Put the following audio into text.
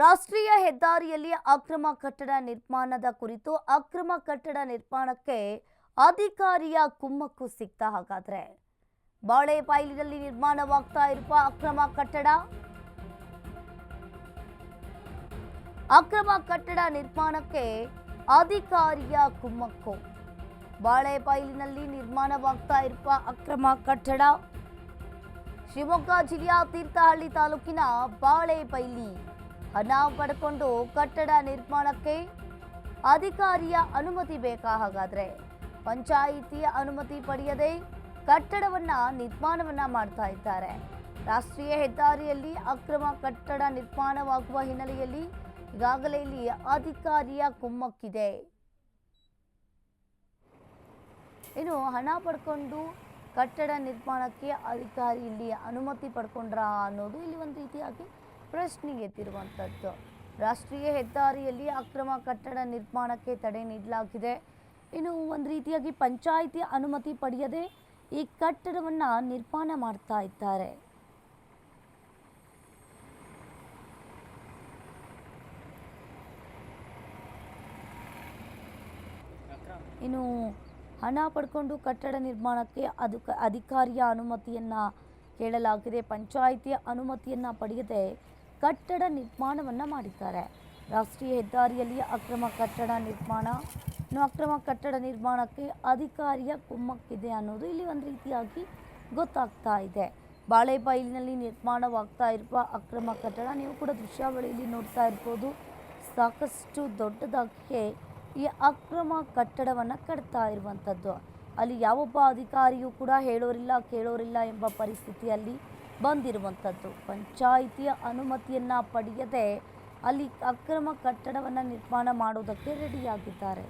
ರಾಷ್ಟ್ರೀಯ ಹೆದ್ದಾರಿಯಲ್ಲಿ ಅಕ್ರಮ ಕಟ್ಟಡ ನಿರ್ಮಾಣದ ಕುರಿತು ಅಕ್ರಮ ಕಟ್ಟಡ ನಿರ್ಮಾಣಕ್ಕೆ ಅಧಿಕಾರಿಯ ಕುಮ್ಮಕ್ಕು ಸಿಕ್ತ ಹಾಗಾದ್ರೆ. ಬಾಳೆಬೈಲಿನಲ್ಲಿ ನಿರ್ಮಾಣವಾಗ್ತಾ ಇರುವ ಅಕ್ರಮ ಕಟ್ಟಡ. ಅಕ್ರಮ ಕಟ್ಟಡ ನಿರ್ಮಾಣಕ್ಕೆ ಅಧಿಕಾರಿಯ ಕುಮ್ಮಕ್ಕು. ಬಾಳೆಬೈಲಿನಲ್ಲಿ ನಿರ್ಮಾಣವಾಗ್ತಾ ಇರುವ ಅಕ್ರಮ ಕಟ್ಟಡ. ಶಿವಮೊಗ್ಗ ಜಿಲ್ಲೆಯ ತೀರ್ಥಹಳ್ಳಿ ತಾಲೂಕಿನ ಬಾಳೆಬೈಲಿ ಹಣ ಪಡ್ಕೊಂಡು ಕಟ್ಟಡ ನಿರ್ಮಾಣಕ್ಕೆ ಅಧಿಕಾರಿಯ ಅನುಮತಿ ಬೇಕಾ ಹಾಗಾದ್ರೆ? ಪಂಚಾಯಿತಿಯ ಅನುಮತಿ ಪಡೆಯದೆ ಕಟ್ಟಡವನ್ನ ನಿರ್ಮಾಣವನ್ನ ಮಾಡ್ತಾ ಇದ್ದಾರೆ. ರಾಷ್ಟ್ರೀಯ ಹೆದ್ದಾರಿಯಲ್ಲಿ ಅಕ್ರಮ ಕಟ್ಟಡ ನಿರ್ಮಾಣವಾಗುವ ಹಿನ್ನೆಲೆಯಲ್ಲಿ ಈಗಾಗಲೇ ಇಲ್ಲಿ ಅಧಿಕಾರಿಯ ಕುಮ್ಮಕ್ಕಿದೆ. ಇನ್ನು ಹಣ ಪಡ್ಕೊಂಡು ಕಟ್ಟಡ ನಿರ್ಮಾಣಕ್ಕೆ ಅಧಿಕಾರಿ ಇಲ್ಲಿ ಅನುಮತಿ ಪಡ್ಕೊಂಡ್ರ ಅನ್ನೋದು ಇಲ್ಲಿ ಒಂದು ರೀತಿಯಾಗಿ ಪ್ರಶ್ನೆ ಎತ್ತಿರುವಂಥದ್ದು ರಾಷ್ಟ್ರೀಯ ಹೆದ್ದಾರಿಯಲ್ಲಿ ಅಕ್ರಮ ಕಟ್ಟಡ ನಿರ್ಮಾಣಕ್ಕೆ ತಡೆ ನೀಡಲಾಗಿದೆ. ಇನ್ನು ಒಂದು ರೀತಿಯಾಗಿ ಪಂಚಾಯಿತಿ ಅನುಮತಿ ಪಡೆಯದೆ ಈ ಕಟ್ಟಡವನ್ನು ನಿರ್ಮಾಣ ಮಾಡ್ತಾ ಇದ್ದಾರೆ. ಇನ್ನು ಹಣ ಪಡ್ಕೊಂಡು ಕಟ್ಟಡ ನಿರ್ಮಾಣಕ್ಕೆ ಅದು ಅಧಿಕಾರಿಯ ಅನುಮತಿಯನ್ನು ಕೇಳಲಾಗಿದೆ. ಪಂಚಾಯಿತಿಯ ಅನುಮತಿಯನ್ನು ಪಡೆಯದೆ ಕಟ್ಟಡ ನಿರ್ಮಾಣವನ್ನು ಮಾಡಿದ್ದಾರೆ. ರಾಷ್ಟ್ರೀಯ ಹೆದ್ದಾರಿಯಲ್ಲಿ ಅಕ್ರಮ ಕಟ್ಟಡ ನಿರ್ಮಾಣ ಅಕ್ರಮ ಕಟ್ಟಡ ನಿರ್ಮಾಣಕ್ಕೆ ಅಧಿಕಾರಿಯ ಕುಮ್ಮಕ್ಕಿದೆ ಅನ್ನೋದು ಇಲ್ಲಿ ಒಂದು ರೀತಿಯಾಗಿ ಗೊತ್ತಾಗ್ತಾ ಇದೆ. ಬಾಳೆಬೈಲಿನಲ್ಲಿ ನಿರ್ಮಾಣವಾಗ್ತಾ ಇರುವ ಅಕ್ರಮ ಕಟ್ಟಡ ನೀವು ಕೂಡ ದೃಶ್ಯಾವಳಿಯಲ್ಲಿ ನೋಡ್ತಾ ಇರ್ಬೋದು. ಸಾಕಷ್ಟು ದೊಡ್ಡದಕ್ಕೆ ಈ ಅಕ್ರಮ ಕಟ್ಟಡವನ್ನು ಕಟ್ತಾ ಇರುವಂಥದ್ದು ಅಲ್ಲಿ ಯಾವೊಬ್ಬ ಅಧಿಕಾರಿಯೂ ಕೂಡ ಹೇಳೋರಿಲ್ಲ, ಕೇಳೋರಿಲ್ಲ ಎಂಬ ಪರಿಸ್ಥಿತಿಯಲ್ಲಿ ಬಂದಿರುವಂಥದ್ದು. ಪಂಚಾಯಿತಿಯ ಅನುಮತಿಯನ್ನು ಪಡೆಯದೆ ಅಲ್ಲಿ ಅಕ್ರಮ ಕಟ್ಟಡವನ್ನು ನಿರ್ಮಾಣ ಮಾಡೋದಕ್ಕೆ ರೆಡಿಯಾಗಿದ್ದಾರೆ